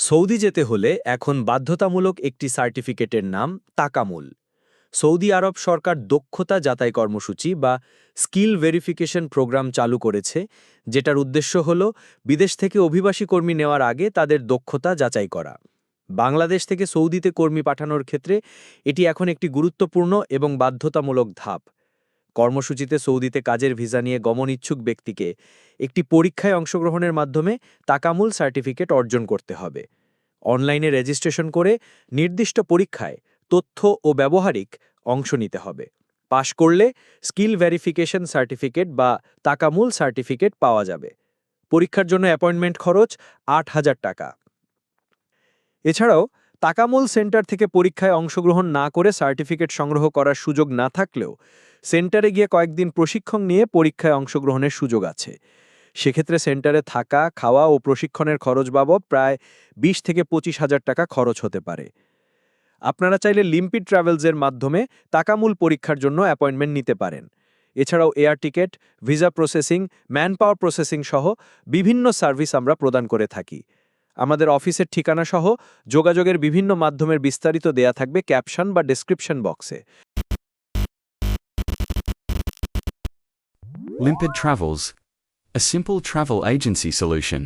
Saudi যেতে হলে এখন বাধ্যতামূলক একটি সার্টিফিকেটের নাম তাকামুল। সৌদি আরব সরকার দক্ষতা যাচাই কর্মসূচি বা স্কিল ভেরিফিকেশন প্রোগ্রাম চালু করেছে, যেটার উদ্দেশ্য হল বিদেশ থেকে অভিবাসী কর্মী নেওয়ার আগে তাদের দক্ষতা যাচাই করা। বাংলাদেশ থেকে সৌদিতে কর্মী পাঠানোর ক্ষেত্রে এটি এখন একটি গুরুত্বপূর্ণ এবং বাধ্যতামূলক ধাপ। কর্মসূচিতে সৌদিতে কাজের ভিসা নিয়ে গমন ইচ্ছুক ব্যক্তিকে একটি পরীক্ষায় অংশগ্রহণের মাধ্যমে তাকামুল সার্টিফিকেট অর্জন করতে হবে। অনলাইনে রেজিস্ট্রেশন করে নির্দিষ্ট পরীক্ষায় তথ্য ও ব্যবহারিক অংশ নিতে হবে। পাশ করলে স্কিল ভেরিফিকেশন সার্টিফিকেট বা তাকামুল সার্টিফিকেট পাওয়া যাবে। পরীক্ষার জন্য অ্যাপয়েন্টমেন্ট খরচ আট হাজার টাকা। এছাড়াও তাকামুল সেন্টার থেকে পরীক্ষায় অংশগ্রহণ না করে সার্টিফিকেট সংগ্রহ করার সুযোগ না থাকলেও সেন্টারে গিয়ে কয়েকদিন প্রশিক্ষণ নিয়ে পরীক্ষায় অংশগ্রহণের সুযোগ আছে। সেক্ষেত্রে সেন্টারে থাকা, খাওয়া ও প্রশিক্ষণের খরচ বাবদ প্রায় বিশ থেকে পঁচিশ হাজার টাকা খরচ হতে পারে। আপনারা চাইলে লিম্পি ট্রাভেলসের মাধ্যমে তাকামূল পরীক্ষার জন্য অ্যাপয়েন্টমেন্ট নিতে পারেন। এছাড়াও air ticket, visa processing man power processing সহ বিভিন্ন সার্ভিস আমরা প্রদান করে থাকি। আমাদের অফিসের ঠিকানা সহ যোগাযোগের বিভিন্ন মাধ্যমের বিস্তারিত দেয়া থাকবে ক্যাপশন বা ডেসক্রিপশন বক্সে Limpid Travels. A simple travel agency solution.